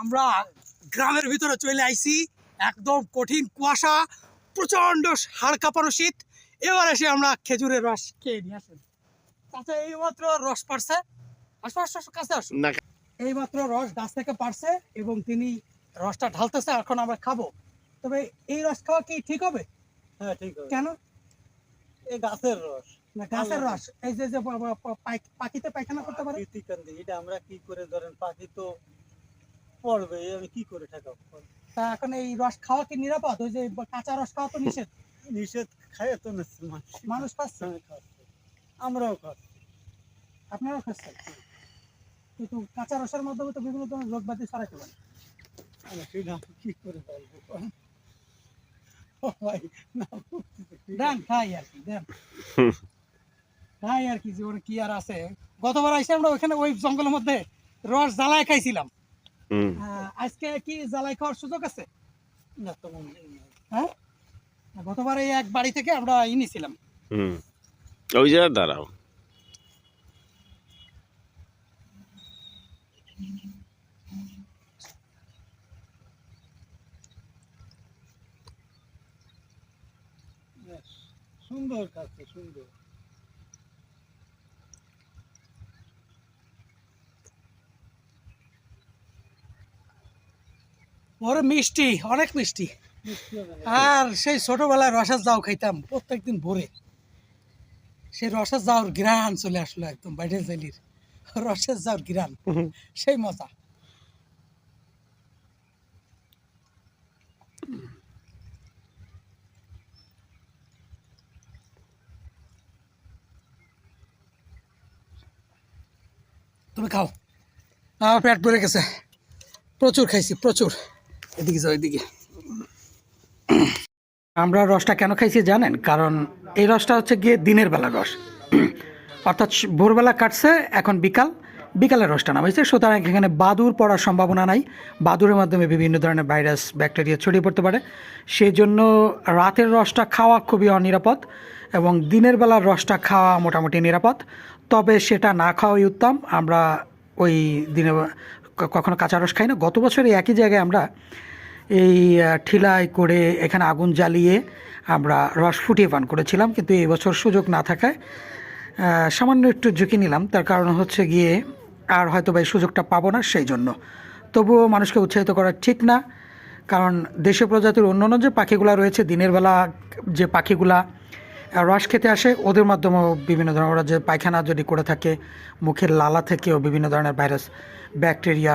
আমরা গ্রামের ভিতরে চলে আইছি একদম কঠিন কুয়াশা প্রচণ্ড হাড় কাঁপানো শীত। এবার এসে আমরা খেজুরের রস খেয়ে নিয়ে আসেন চাচা এইমাত্র রস পারছে। কাছে আসো। এইমাত্র রস গাছ থেকে পারছে এবং তিনি রসটা ঢালতেছে এখন আমরা খাব। তবে এই রস খাওয়া কি ঠিক হবে? হ্যাঁ ঠিক কেন? এই গাছের রস। না গাছের রস। এই যে পাখিতে পায়খানা করতে পারে? এটা আমরা কি করে ধরেন পাখি তো পড়বে আমি কি করে ঠেকাবো? তা এখন এই রস খাওয়া কি নিরাপদ? ওই যে কাঁচা রস খাওয়া তো নিষেধ? নিষেধ খায় তো মানুষ। খাচ্ছে? হ্যাঁ, খাচ্ছে। আমরাও খাচ্ছি। আপনারাও খাচ্ছেন? কিন্তু কাঁচা রসের মাধ্যমে তো বিভিন্ন ধরনের রোগ ব্যাধি ছড়াইতে পারে সেটা কি করে বলব? ও ভাই না বুঝতেছি, দেন খাই আর কি দেন। খাই আর কি জীবনে কি আর আছে? গতবার আইসে আমরা ওইখানে ওই জঙ্গলের মধ্যে রস জ্বালায় খাইছিলাম। আজকে কি জ্বালাই খাওয়ার সুযোগ আছে। হ্যাঁ গতবার এই এক বাড়ি থেকে আমরা ই নিছিলাম। হুম। ওই জায়গায় দাঁড়াও। সুন্দর খাচ্ছে সুন্দর। ওর মিষ্টি, অনেক মিষ্টি। আর সেই ছোটবেলায় রসের যাও খাইতাম প্রত্যেকদিন ভোরে। সেই রসের জাউর ঘ্রাণ চলে আসলো একদম বাইরের জেলির। রসের জাউর ঘ্রাণ, সেই মজা। তুমি খাও। আমার পেট ভরে গেছে। প্রচুর খাইছি, প্রচুর। এদিকে যাও, এদিকে। আমরা রসটা কেন খাইছি জানেন? কারণ এই রসটা হচ্ছে গিয়ে দিনের বেলা রস। অর্থাৎ ভোরবেলা কাটছে, এখন বিকাল। বিকালের রসটা নামাইছে সুতরাং এখানে বাদুর পড়ার সম্ভাবনা নাই। বাদুরের মাধ্যমে বিভিন্ন ধরনের ভাইরাস, ব্যাকটেরিয়া ছড়িয়ে পড়তে পারে। সেই জন্য রাতের রসটা খাওয়া খুবই অনিরাপদ এবং দিনের বেলার রসটা খাওয়া মোটামুটি নিরাপদ। তবে সেটা না খাওয়াই উত্তম। আমরা ওই দিনে কখনো কাঁচা রস খাই না। গত বছর একই জায়গায় আমরা এই ঠিলায় করে এখানে আগুন জ্বালিয়ে আমরা রস ফুটিয়ে পান করেছিলাম। কিন্তু এই বছর সুযোগ না থাকায় সামান্য একটু ঝুঁকি নিলাম। তার কারণ হচ্ছে গিয়ে আর হয়তো বা এই সুযোগটা পাবো না সেই জন্য। তবুও মানুষকে উৎসাহিত করা ঠিক না। কারণ দেশীয় প্রজাতির অন্যান্য যে পাখিগুলা রয়েছে, দিনের বেলা যে পাখিগুলা রস খেতে আসে। ওদের মাধ্যমেও বিভিন্ন ধরনের, ওরা যে পায়খানা যদি করে থাকে, মুখের লালা থেকেও বিভিন্ন ধরনের ভাইরাস, ব্যাকটেরিয়া